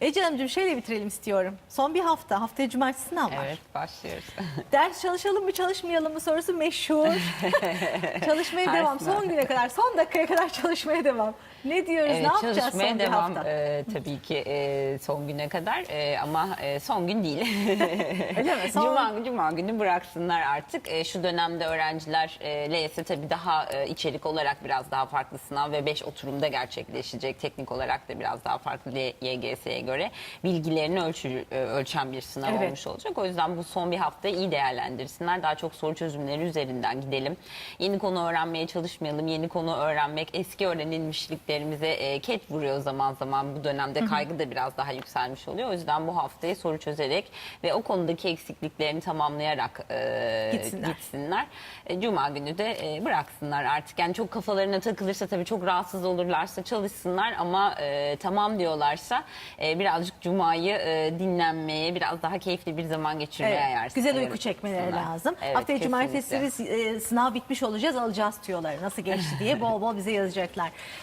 Ece Hanımcığım şöyle bitirelim istiyorum. Son bir hafta. Haftaya cumartesi sınav var. Evet başlıyoruz. Ders çalışalım mı çalışmayalım mı sorusu meşhur. çalışmaya devam. Son güne kadar, son dakikaya kadar çalışmaya devam. Ne diyoruz, Evet, ne yapacağız çalışmaya son bir devam hafta? e, tabii ki e, son güne kadar E, ama e, son gün değil. Öyle mi? Son- Cuma, günü- Cuma günü bıraksınlar artık. E, şu dönemde öğrenciler e, LYS tabii daha e, içerik olarak biraz daha farklı sınav ve 5 oturumda gerçekleşecek. Teknik olarak da biraz daha farklı YGS'ye göre bilgilerini ölçü, e, ölçen bir sınav Evet. olmuş olacak. O yüzden bu son bir haftayı iyi değerlendirsinler. Daha çok soru çözümleri üzerinden gidelim. Yeni konu öğrenmeye çalışmayalım. Yeni konu öğrenmek eski öğrenilmişliklerimize e, ket vuruyor zaman zaman. Bu dönemde kaygı da biraz daha yükselmiş oluyor. O yüzden bu haftayı soru çözerek ve o konudaki eksikliklerini tamamlayarak e, Gitsinler. gitsinler. E, Cuma günü de e, bıraksınlar artık. Yani çok kafalarına takılırsa tabii çok rahatsız olurlarsa çalışsınlar ama e, tamam diyorlarsa e, birazcık Cuma'yı e, dinlenmeye, biraz daha keyifli bir zaman geçirmeye Evet, ayar- güzel uyku çekmeleri lazım. Evet, Haftaya cumartesi biz e, sınav bitmiş olacağız alacağız tüyoları nasıl geçti diye bol bol bize yazacaklar.